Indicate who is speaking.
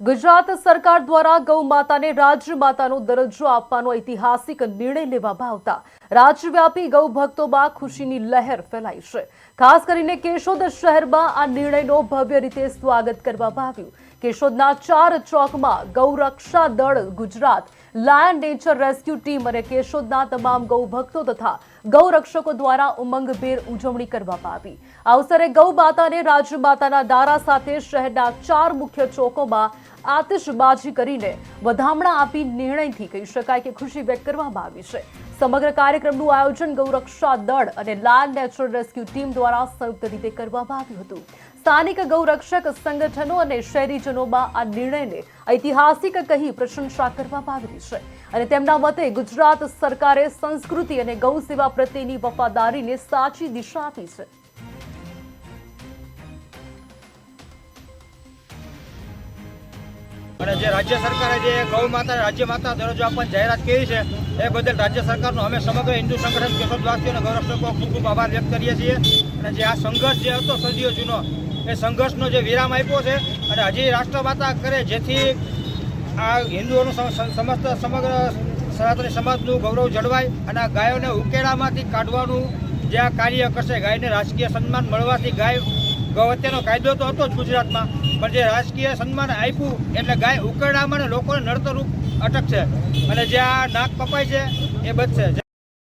Speaker 1: ગુજરાત સરકાર દ્વારા ગૌ માતાને રાજ્ય માતાનો દરજ્જો આપવાનો ઐતિહાસિક નિર્ણય લેવામાં આવતા રાજ્યવ્યાપી ગૌ ભક્તોમાં ખુશીની લહેર ફેલાઈ છે. ખાસ કરીને કેશોદ શહેરમાં આ નિર્ણયનો ભવ્ય રીતે સ્વાગત કરવામાં આવ્યું. કેશોદના ચાર ચોકમાં Gau Raksha Dal Gujarat, lion nature rescue team અને કેશોદના તમામ ગૌ ભક્તો તથા ગૌરક્ષકો દ્વારા ઉમંગભેર ઉજવણી કરવામાં આવી. આ અવસરે ગૌ માતાને રાજમાતાના દારા સાથે શહેરના ચાર મુખ્ય ચોકોમાં આતિશબાજી કરીને વધામણા આપી નિર્ણયથી કહી શકાય કે ખુશી વ્યક્ત કરવામાં આવી છે. સમગ્ર કાર્યક્રમનું આયોજન ગૌરક્ષા દળ અને લાયન નેચરલ રેસ્ક્યુ ટીમ દ્વારા સંયુક્ત રીતે કરવામાં આવ્યું હતું. સ્થાનિક ગૌરક્ષક સંગઠનો અને શહેરીજનોમાં આ નિર્ણયને ઐતિહાસિક કહી પ્રશંસા કરવામાં આવી છે. અને તેમના મતે ગુજરાત સરકારે સંસ્કૃતિ અને ગૌ સેવા પ્રત્યેની વફાદારીને સાચી દિશા આપી છે.
Speaker 2: અને જે રાજ્ય સરકારે જે ગૌ માતા, રાજ્ય માતા દરજ્જો આપવાની જાહેરાત કરી છે, એ બદલ રાજ્ય સરકારનો અમે સમગ્ર હિન્દુ સંગઠન, કેશોદવાસીઓ અને ગૌરક્ષકો ખૂબ ખૂબ આભાર વ્યક્ત કરીએ છીએ. અને જે આ સંઘર્ષ જે હતો સદીઓ જૂનો એ સંઘર્ષનો જે વિરામ આપ્યો છે અને હજી રાષ્ટ્રમાતા કરે જેથી આ હિન્દુઓનું સમ- સમ- સમસ્ત, સમગ્ર સનાતની સમાજનું ગૌરવ જળવાય અને આ ગાયોને ઉકેડામાંથી કાઢવાનું જે આ કાર્ય કરશે, ગાયને રાજકીય સન્માન મળવાથી ગાય ગૌ કાયદો તો હતો જ ગુજરાતમાં, પણ જે રાજકીય સન્માન આપ્યું એટલે ગાય ઉકેડામાં લોકોને નડતરૂપ અટકશે અને જે આ નાક કપાય છે એ બચશે.